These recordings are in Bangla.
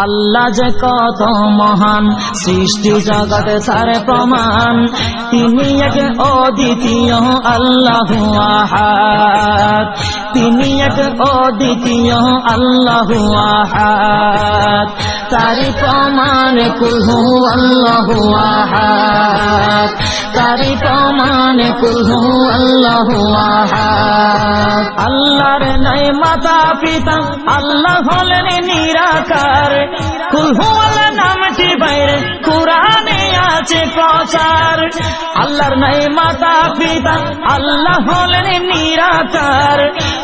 আল্লাহ যে কত মহান, সৃষ্টি জগতে তার প্রমাণ। তিনি এক অদ্বিতীয় আল্লাহ আহাদ। তিনি এক অদ্বিতীয় আল্লাহ আহাদ। তারি প্রমাণ কুলহু আল্লাহ আহাদ। প্রমাণ কুলহু আল্লাহ আহাদ আল্লাহর নাই মাতা পিতা আল্লাহ হলেন নিরাকার কুলহু আল্লাহ নামটি বাইরে কোরআনে আছে প্রচার আল্লাহর নাই মাতা পিতা আল্লাহ হলেন নিরাকার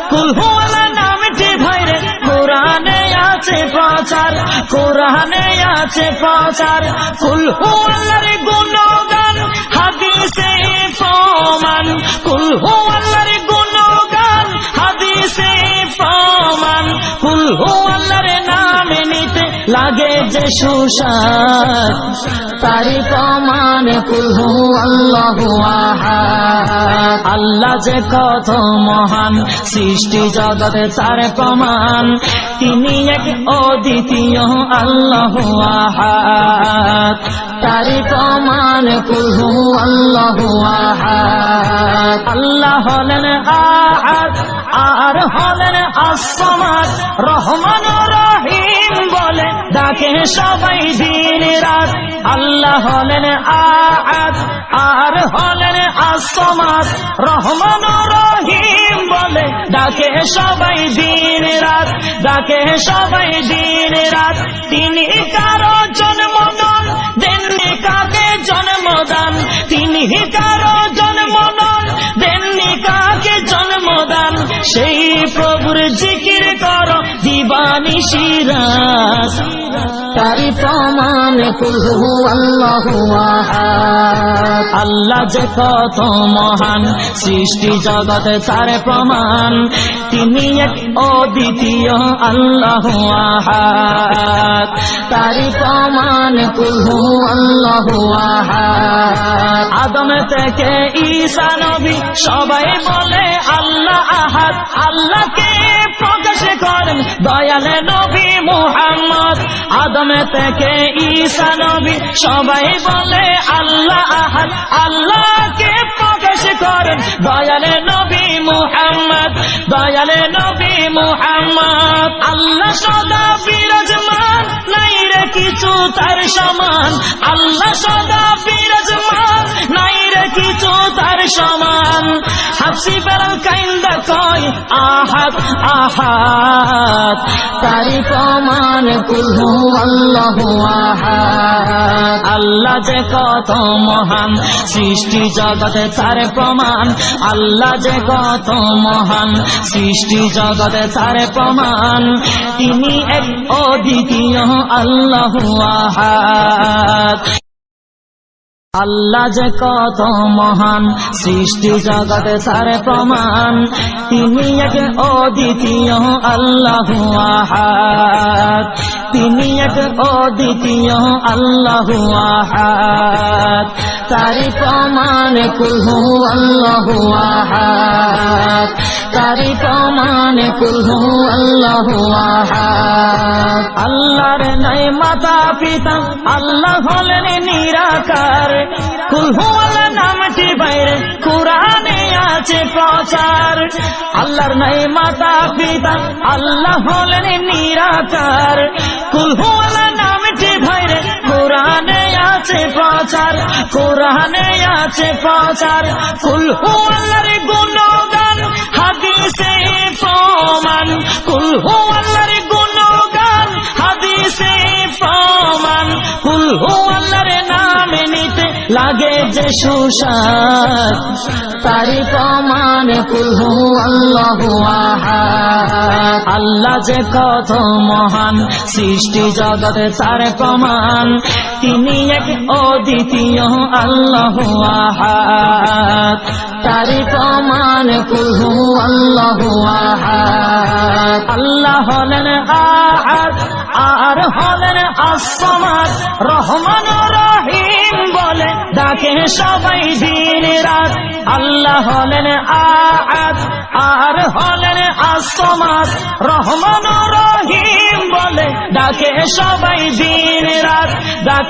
কুলহু আল্লাহ নামটি বাইরে কোরআনে আছে প্রচার, কোরআনে আছে প্রচার কুলহু আল্লাহর গুণগান হাদিসে প্রমাণ। কুলহু আল্লাহর গুণগান, হাদিসে প্রমাণ। কুলহু আল্লাহর নামে নিতে লাগে যে সুসার। তারি প্রমাণ কুলহু আল্লাহ আহাদ। আল্লাহ যে কত মহান, সৃষ্টি জগতে তার প্রমাণ। তিনি এক অদ্বিতীয় আল্লাহ আহাদ। তারি প্রমাণ কুলহু আল্লাহ আহাদ। আল্লাহ হলেন আহাদ, আর হলেন আসমাদ রহমান রহিম বলে ডাকে সবাই দিন রাত। আল্লাহ হলেন আহাদ, আর হলেন আসমাদ রহমান রহিম বলে ডাকে সবাই দিন রাত। ডাকে সবাই দিন তিনি কারও সেই প্রভুর জিকির কর দিবানি সিরাজ। তারি প্রমাণ কুলহু আল্লাহ আল্লাহ যে কত মহান সৃষ্টি জগতে তার প্রমাণ। তিনি এক অদ্বিতীয় আল্লাহ আহাদ। তারি প্রমাণ কুলহু আল্লাহ আহাদ। আদম থেকে ঈসা নবী সবাই বলে আহাদ আল্লাহকে প্রকাশ করেন। দয়ালে নবী মুহাম্মদ, আদম থেকে ঈসা নবী, সবাই বলে আল্লাহ আহাদ। আল্লাহকে প্রকাশ করেন। দয়ালে নবী মুহাম্মদ, দয়ালে নবী মুহাম্মদ। আল্লাহ সদা বিরাজমান, নাই রে কিছু তার সমান। আল্লাহ সদা বিরাজমান, নাই হাসি বেড়াল কাইন্দা কয়, আহাত আহাত। তারি প্রমাণ কুলহু আল্লাহ আহাত। আল্লাহ যে কত মহান, সৃষ্টি জগতে তার প্রমাণ। আল্লাহ যে কত মহান, সৃষ্টি জগতে তার প্রমাণ। তিনি এক অদ্বিতীয়, আল্লাহ আহাদ আল্লাহ যে কত মহান, সৃষ্টি জগতে তার প্রমাণ। তিনি এক অদ্বিতীয় আল্লাহ আহাদ। তিনি এক অদ্বিতীয় আল্লাহ আহাদ। তারি প্রমাণ কুলহু আল্লাহ আহাদ। তারি প্রমাণ কুলহু আল্লাহ আল্লাহর নাই মাতা পিতা, আল্লাহ হলেন নিরাকার। কুলহু আল্লাহ নামটি বাইরে, কোরআনে আছে প্রচার। আল্লাহর নাই মাতা পিতা, আল্লাহ হলেন নিরাকার। কুলহু আল্লাহ নামটি বাইরে, কোরআনে আছে প্রচার, কোরআনে আছে প্রচার। কুলহু আল্লাহর গুণগান হাদিসে লাগে যে সুসার তারি প্রমাণ কুলহু আল্লাহ আল্লাহ যে কত মহান, সৃষ্টি জগতে তার প্রমাণ, তিনি এক অদ্বিতীয় আল্লাহ তারি প্রমাণ কুলহু আল্লাহ আল্লাহ হলেন আর হলেন আসমাদ রহমান রহিম বলে সবাই দিন রাত। আল্লাহ হলেন আজ আর হলেন আসমাস রহমান রহিম বলে, ডাকে সবাই দিন রাত। ডাকে